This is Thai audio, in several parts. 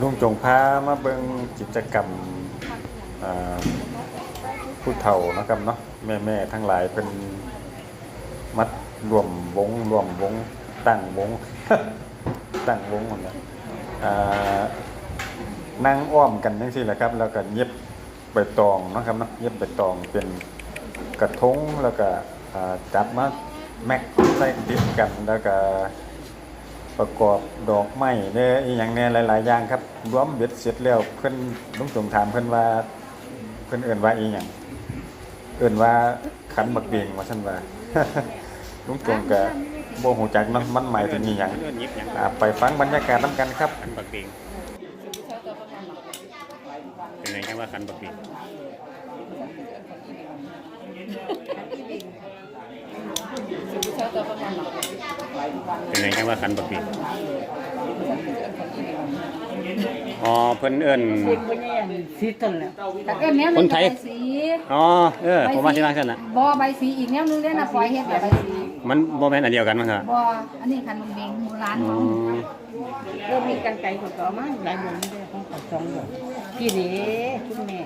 ลุงจงพามาเบิ่งกิจกรรมผู้เฒ่านะครับเนาะแม่แม่ทั้งหลายเป็นมัดรวมวงรวมวงตั้งวงตั้งวงหมดเลยนั่งอ้อมกันทั้งสี่แหละครับ แล้วก็เย็บใบตองนะครับเนาะเย็บใบตองเป็นกระทงแล้วก็จับมาแม็กใส่ติดกันแล้วก็ ประกอบดอกไม้เนี่ยอหย่างเนี่ยหลาย ๆ อย่างครับรวมเบ็ดเสร็จแล้วเพิ่นลุงจงถามเพิ่นว่า เพิ่นเอิ่นว่าอีหยังเอิ่นว่าขันบักเบงว่าซั่นว่า ลุงจงก็บ่ฮู้จักเนาะมันหมายถึงอีหยังเรื่องยิบหยังอ่าไปฟังบรรยากาศนํกันครับ ขันบักเบงเป็นไงครับว่าขันบักเบง เป็นไงครับว่าขันบักเบงอ๋อเพิ่นเอิ้นสีตันแหละแต่ก็แนวหคนึนงไทย ใบสีอ๋อเออผมว่าสิว่าซั่นน่ะบ่ใบสีอีกแนวหนึงเด้อนะปล่อยเฮ็ดแบบใบสีมันบ่แม่นอันเดียวกันมั้งครับบ่อันนี้คันเบงโบราณอืของมเริ่มมีกันไก่ของต่อมาหลายหมุนเลยของต่อสองหมุนพี่เด้คุณแม่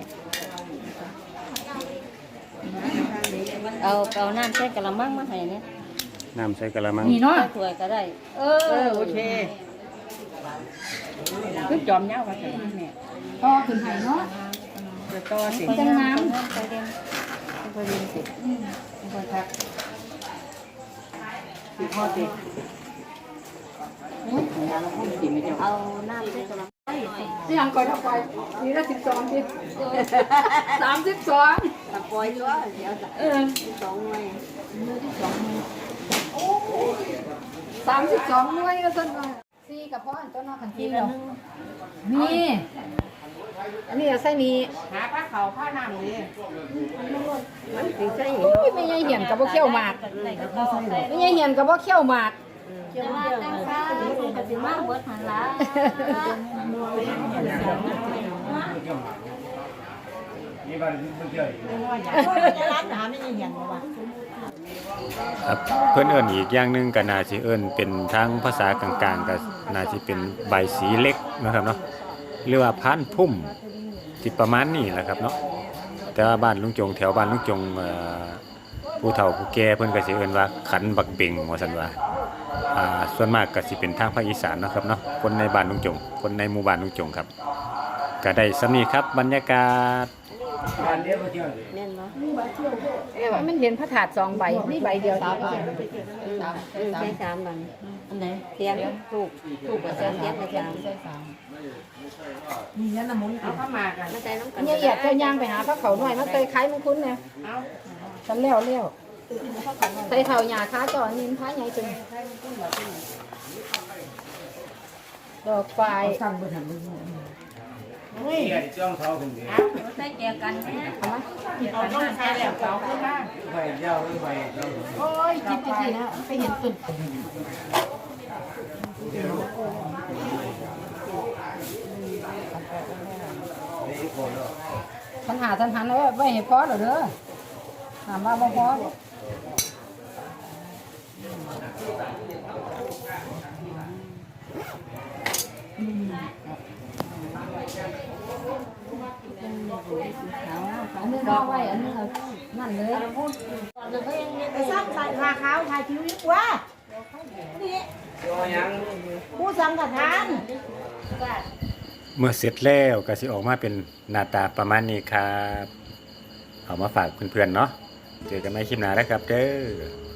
เอาเอาน้ำใส่กะละมังมาให้เนี่ย น้ำใส่กะละมังนี่เนาะใส่ถ้วยก็ได้ เอเอออโอเคคือจอมเย้าว่าจะแม่ก็ขึ้นให้เนาะจะต่อสิจังน้ไปเรียนไปเรียนสิคนทักสิพ่อติงานเราพูดสิไม่เจ้าเอาน้ำใส่กะละมังำนี่ยังก่อยเท่าไปนี่ละ12สิ32ตะปอยตัวเดี๋ยวเออสองหน่วย 32หน่วยก็ซั่นว่าสี่กับพ่ออันต้นเนาะคันที่แล้วนี่อันนี้เอาใส่นี่หาผ้าเขาผ้าน้ำเลยมันสิใส่โอ้ยไม่ใช่เหียนกับบ่เขี้ยวหมากใส่กระเป๋าใส่ไม่ใช่เหียนกับบ่เขี้ยวหมากจะมาตั้งค่าก็สิมาเบิดหันละ ครับเพิ่อนเอิ้นอีกอย่างหนึ่งก็น่าสิเอิ้นเป็นทางภาษากลางๆก็น่าสิเป็นใบสีเล็กนะครับเนาะหรือว่าพานพุ่มที่ประมาณนี้แหละครับเนาะแต่ว่าบ้านลุงจงแถวบ้านลุงจงผู้เฒ่าผู้แก่เพิ่อนก็สิเอิ้นว่าขันบักเบงว่าซั่นว่าส่วนมากก็สิเป็นทางภาคอีสานนะครับเนาะคนในบ้านลุงจง คนในหมู่บ้านลุงจงครับก็ได้สำนีครับบรรยากาศ แม่นบ่เอ้ยว่ามันเห็นพระถาดสองใบนี่ใบเดียวตามใบใส่สามใบอันไหนเทียนถูกถูกกับเทียนเทียนกับสามนี่เอาผ้ามากันมาใส่น้ำกันเนี่ยเหยียดเจ้าย่างไปหาพระเขาหน่อยมาเตยคล้ายมังคุดเนี่ยฉันแล้วแล้วใส่เท่าหยาค้าจอนินพ้าใหญ่จนดอกไฟใส่แกกัน แม่เอามาเอาต้องใช้แล้วเขาขึ้นบ้านโอ้ยจิบจิบจินะไปเห็นตุ่นปัญหาทันหันไว้ไว้ให้พอเหรอเด้อถามว่าบ่พอบ่อัน เอาไว้อันนึงเอานั่นเลยไปสร้างสายผ้าขาวถ่ายชีวิตว่านี่ผู้สังฆทานเมื่อเสร็จแล้วก็สิออกมาเป็นหน้าตาประมาณนี้ครับ เอามาฝากเพื่อนๆเนาะ เจอกันใหม่คลิปหน้านะครับเด้อ